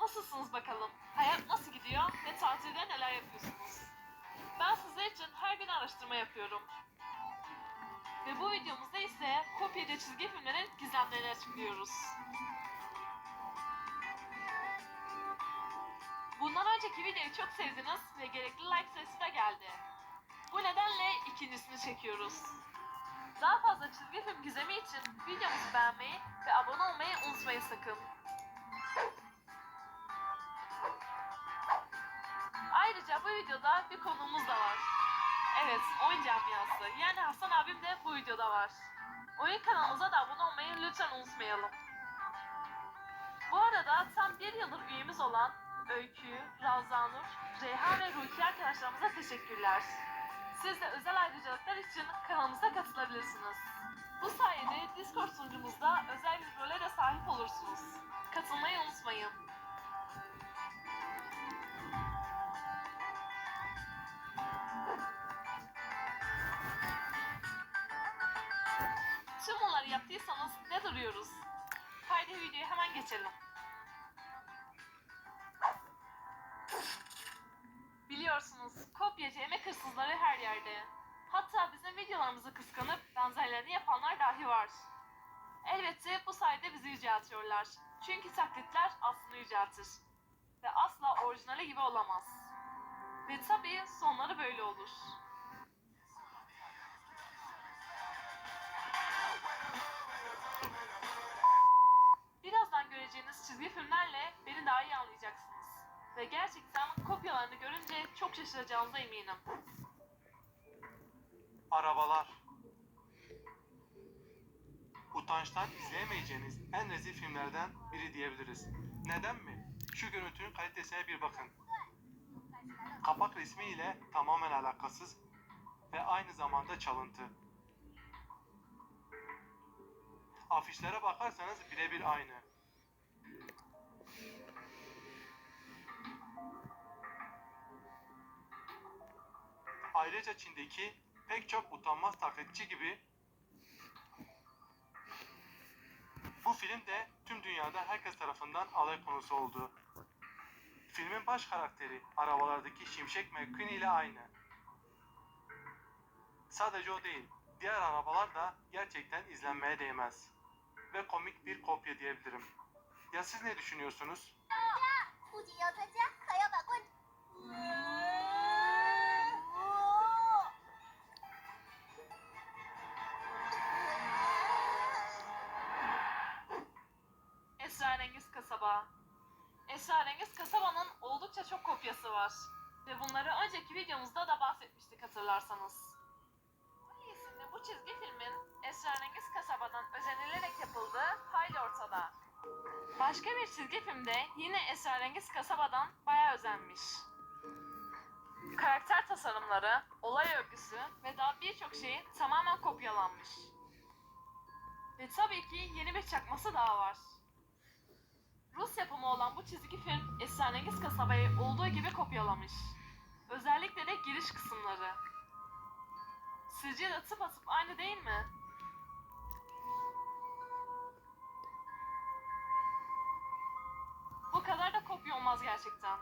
Nasılsınız bakalım? Hayat nasıl gidiyor ve tatilde neler yapıyorsunuz? Ben sizler için her gün araştırma yapıyorum. Ve bu videomuzda ise kopyacı çizgi filmlerin gizemlerini açıklıyoruz. Bundan önceki videoyu çok sevdiniz ve gerekli like sayısı da geldi. Bu nedenle ikincisini çekiyoruz. Daha fazla çizgi film gizemi için videomuzu beğenmeyi ve abone olmayı unutmayın sakın. Ayrıca bu videoda bir konuğumuz da var. Evet, oyun camiası. Yani Hasan abim de bu videoda var. Oyun kanalımıza da abone olmayı lütfen unutmayalım. Bu arada tam bir yıldır üyemiz olan Öykü, Ravzanur, Reyhan ve Ruki arkadaşlarımıza teşekkürler. Siz de özel ayrıcalıklar için kanalımıza katılabilirsiniz. Bu sayede Discord sunucumuzda özel bir role de sahip olursunuz. Katılmayı unutmayın. Tüm bunları yaptıysanız ne duruyoruz? Haydi videoya hemen geçelim. Biliyorsunuz kopyacı emek hırsızları her yerde. Hatta bizim videolarımızı kıskanıp benzerlerini yapanlar dahi var. Elbette bu sayede bizi yüceltiyorlar. Çünkü taklitler aslında yüceltir. Ve asla orijinali gibi olamaz. Ve tabii sonları böyle olur. Ve gerçekten kopyalarını görünce çok şaşıracağınıza eminim. Arabalar. Utançtan izleyemeyeceğiniz en rezil filmlerden biri diyebiliriz. Neden mi? Şu görüntünün kalitesine bir bakın. Kapak resmi ile tamamen alakasız ve aynı zamanda çalıntı. Afişlere bakarsanız birebir aynı. Ayrıca Çin'deki pek çok utanmaz taklitçi gibi bu film de tüm dünyada herkes tarafından alay konusu oldu. Filmin baş karakteri arabalardaki Şimşek McQueen ile aynı. Sadece o değil, diğer arabalar da gerçekten izlenmeye değmez. Ve komik bir kopya diyebilirim. Ya siz ne düşünüyorsunuz? Kasaba. Esrarengiz Kasaba'nın oldukça çok kopyası var. Ve bunları önceki videomuzda da bahsetmiştik hatırlarsanız. Ali isimli bu çizgi filmin Esrarengiz Kasaba'dan özenilerek yapıldığı hayli ortada. Başka bir çizgi filmde yine Esrarengiz Kasaba'dan bayağı özenmiş. Karakter tasarımları, olay örgüsü ve daha birçok şey tamamen kopyalanmış. Ve tabii ki yeni bir çakması daha var. Rus yapımı olan bu çizgi film Esrarengiz Kasaba'yı olduğu gibi kopyalamış. Özellikle de giriş kısımları. Sizce de tıpatıp aynı değil mi? Bu kadar da kopya olmaz gerçekten.